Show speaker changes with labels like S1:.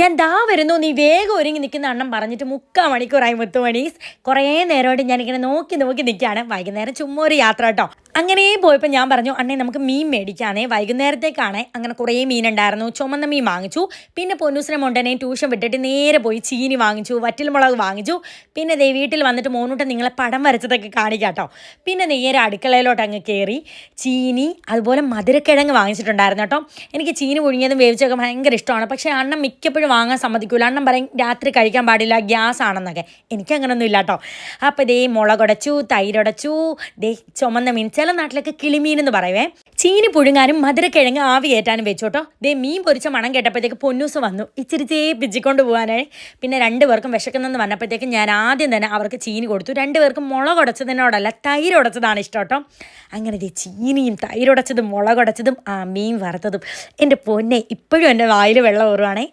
S1: ഞാൻ ദാ വരുന്നു നീ വേഗം ഒരുങ്ങി നിൽക്കുന്ന അണ്ണം പറഞ്ഞിട്ട് മുക്കാൽ മണിക്കൂറായി മുത്തു മണീസ്. കുറേ നേരമായിട്ട് ഞാനിങ്ങനെ നോക്കി നോക്കി നിൽക്കുകയാണ്. വൈകുന്നേരം ചുമ്മാ ഒരു യാത്ര കേട്ടോ. അങ്ങനെ പോയപ്പോൾ ഞാൻ പറഞ്ഞു അണ്ണേ നമുക്ക് മീൻ മേടിക്കാനേ വൈകുന്നേരത്തേക്കാണ്. അങ്ങനെ കുറേ മീൻ ഉണ്ടായിരുന്നു. ചുമന്ന മീൻ വാങ്ങിച്ചു. പിന്നെ പൊന്നൂസിനെ മുണ്ടനെ ട്യൂഷൻ വിട്ടിട്ട് നേരെ പോയി ചീനി വാങ്ങിച്ചു വറ്റൽമുളക് വാങ്ങിച്ചു. പിന്നെ ദേ വീട്ടിൽ വന്നിട്ട് മോനൂട്ടം നിങ്ങളെ പടം വരച്ചതൊക്കെ കാണിക്കാം കേട്ടോ. പിന്നെ നേരെ അടുക്കളയിലോട്ട് അങ്ങ് കയറി ചീനി അതുപോലെ മധുരക്കിഴങ്ങ് വാങ്ങിച്ചിട്ടുണ്ടായിരുന്നു കേട്ടോ. എനിക്ക് ചീനി പുഴുങ്ങിയതും വേവിച്ചൊക്കെ ഭയങ്കര ഇഷ്ടമാണ്. പക്ഷേ അണ്ണൻ മിക്കപ്പോഴും വാങ്ങാൻ സമ്മതിക്കൂല. അണ്ണൻ പറയും രാത്രി കഴിക്കാൻ പാടില്ല ഗ്യാസ് ആണെന്നൊക്കെ. എനിക്ക് അങ്ങനൊന്നും ഇല്ല കേട്ടോ അപ്പോൾ ദേ മുളകുടച്ചു തൈരുടച്ചു ദേ ചുമന്ന മീൻ ചില നാട്ടിലൊക്കെ കിളിമീൻ എന്ന് പറയുവേ. ചീനി പുഴുങ്ങാനും മധുരക്കിഴങ്ങ് ആവി കയറ്റാനും വെച്ചു കേട്ടോ ദേ മീൻ പൊരിച്ച മണം കേട്ടപ്പോഴത്തേക്ക് പൊന്നൂസ് വന്നു. ഇച്ചിരി ചേ പിച്ചിക്കൊണ്ട് പോകാനായി പിന്നെ രണ്ടുപേർക്കും വിശക്കുന്നെന്ന് വന്നപ്പോഴത്തേക്ക് ഞാൻ ആദ്യം തന്നെ അവർക്ക് ചീനി കൊടുത്തു. രണ്ടുപേർക്കും മുളകുടച്ചതിനോടല്ല തൈരുടച്ചതാണ് ഇഷ്ടം കേട്ടോ അങ്ങനെ ദേ ചീനിയും തൈരുടച്ചതും മുളകുടച്ചതും ആ മീൻ വറുത്തതും. എന്റെ പൊന്നെ ഇപ്പോഴും എന്റെ വായിൽ വെള്ളം ഊറുവാണേ.